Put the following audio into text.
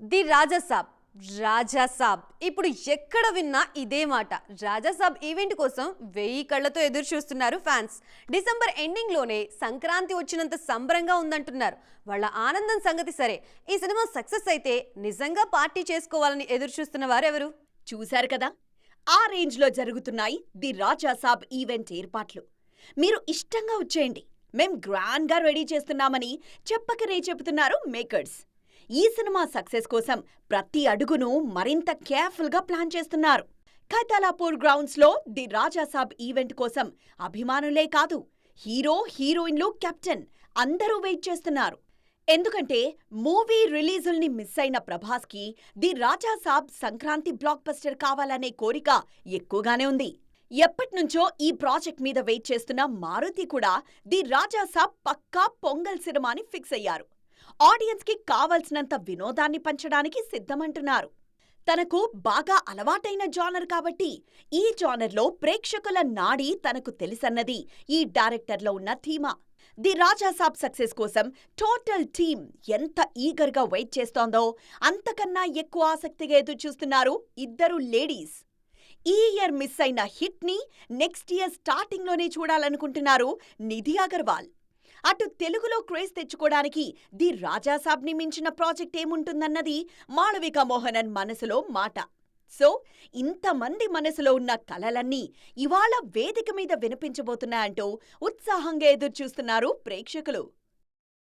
The Raja Saab Raja Saab ఇప్పుడు ఎక్కడ విన్నా ఇదే మాట. రాజాసాబ్ ఈవెంట్ కోసం వెయ్యి కళ్ళతో ఎదురు చూస్తున్నారు ఫ్యాన్స్. డిసెంబర్ ఎండింగ్లోనే సంక్రాంతి వచ్చినంత సంబరంగా ఉందంటున్నారు. వాళ్ళ ఆనందం సంగతి సరే. ఈ సినిమా సక్సెస్ అయితే నిజంగా పార్టీ చేసుకోవాలని ఎదురు చూస్తున్న వారెవరు? చూశారు కదా? ఆ రేంజ్లో జరుగుతున్నాయి ది రాజాసాబ్ ఈవెంట్ ఏర్పాట్లు. మీరు ఇష్టంగా వచ్చేయండి. మేం గ్రాండ్గా రెడీ చేస్తున్నామని చెప్పకరే చెబుతున్నారు మేకర్స్. ఈ సినిమా సక్సెస్ కోసం ప్రతి అడుగును మరింత కేర్ఫుల్గా ప్లాన్ చేస్తున్నారు. ఖైతాలాపూర్ గ్రౌండ్స్లో ది రాజాసాబ్ ఈవెంట్ కోసం అభిమానులే కాదు హీరో హీరోయిన్లు కెప్టెన్ అందరూ వెయిట్ చేస్తున్నారు. ఎందుకంటే మూవీ రిలీజుల్ని మిస్ అయిన ప్రభాస్కి the Raja Saab Sankranti blockbuster కావాలనే కోరిక ఎక్కువగానే ఉంది. ఎప్పటినుంచో ఈ ప్రాజెక్ట్ మీద వెయిట్ చేస్తున్న మారుతి కూడా ది రాజాసాబ్ పక్కా పొంగల్ సినిమాని ఫిక్స్ అయ్యారు. ఆడియన్స్కి కావలసినంత వినోదాన్ని పంచడానికి సిద్ధమంటున్నారు. తనకు బాగా అలవాటైన జానర్ కాబట్టి ఈ జానర్లో ప్రేక్షకుల నాడి తనకు తెలుసన్నది ఈ డైరెక్టర్లో ఉన్న థీమా ది రాజాసాబ్ సక్సెస్ కోసం టోటల్ టీమ్ ఎంత ఈగర్గా వెయిట్ చేస్తోందో అంతకన్నా ఎక్కువ ఆసక్తిగా ఎదురు చూస్తున్నారు ఇద్దరు లేడీస్. ఈ ఇయర్ మిస్ అయిన హిట్ని నెక్స్ట్ ఇయర్ స్టార్టింగ్లోనే చూడాలనుకుంటున్నారు నిధి అగర్వాల్. అటు తెలుగులో క్రేజ్ తెచ్చుకోవడానికి ది రాజాసాబ్ని మించిన ప్రాజెక్ట్ ఏముంటుందన్నది మాళవిక మోహనన్ మనసులో మాట. సో ఇంతమంది మనసులో ఉన్న కలలన్నీ ఇవాళ వేదిక మీద వినిపించబోతున్నాయంటూ ఉత్సాహంగా ఎదురుచూస్తున్నారు ప్రేక్షకులు.